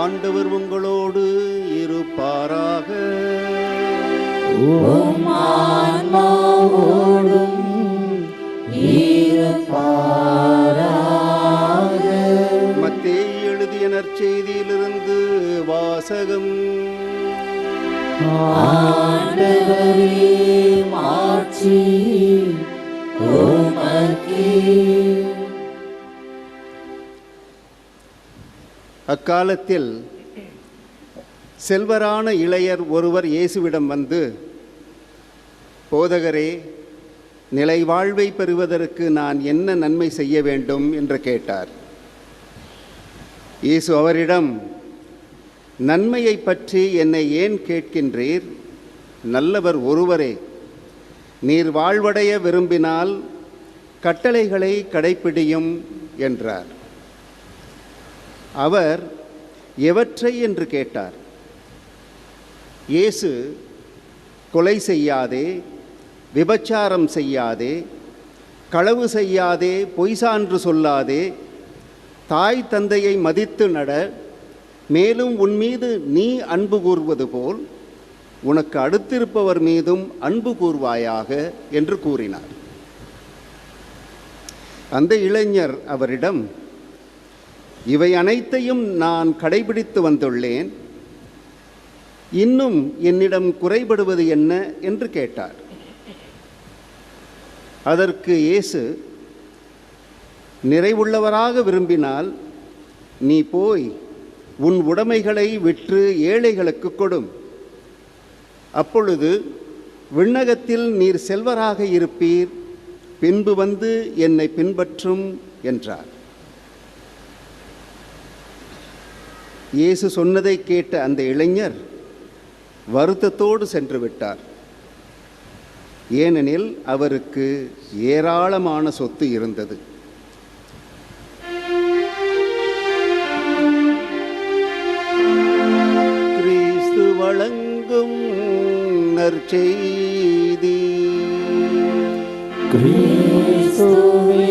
ஆண்டவர் உங்களோடு இருப்பாராக. உம் எழுதிய நற்செய்தியிலிருந்து வாசகம். ஆண்டவரே மாட்சி உமக்கே. அக்காலத்தில் செல்வரான இளையர் ஒருவர் இயேசுவிடம் வந்து போதகரே நிலை வாழ்வை பெறுவதற்கு நான் என்ன நன்மை செய்ய வேண்டும்? என்று கேட்டார். இயேசு அவரிடம் நன்மையை பற்றி என்னை ஏன் கேட்கின்றீர்? நல்லவர் ஒருவரே நீர் வாழ்வடைய விரும்பினால் கட்டளைகளை கடைப்பிடியும் என்றார். அவர் எவற்றை என்று கேட்டார்? இயேசு கொலை செய்யாதே விபச்சாரம் செய்யாதே களவு செய்யாதே பொய் சான்று சொல்லாதே தாய் தந்தையை மதித்து நட மேலும் உன் மீது நீ அன்பு கூறுவது போல் உனக்கு அடுத்திருப்பவர் மீதும் அன்பு கூர்வாயாக என்று கூறினார். அந்த இளைஞர் அவரிடம் இவை அனைத்தையும் நான் கடைபிடித்து வந்துள்ளேன். இன்னும் என்னிடம் குறைபடுவது என்ன என்று கேட்டார். அதற்கு இயேசு நிறைவுள்ளவராக விரும்பினால் நீ போய் உன் உடைமைகளை விற்று ஏழைகளுக்கு கொடும். அப்பொழுது விண்ணகத்தில் நீர் செல்வராக இருப்பீர் பின்பு வந்து என்னை பின்பற்றும் என்றார். இயேசு சொன்னதை கேட்ட அந்த இளைஞர் வருத்தத்தோடு சென்று விட்டார். ஏனெனில் அவருக்கு ஏராளமான சொத்து இருந்தது. கிறிஸ்து வழங்கும் நற்செய்தி. கிறிஸ்துவே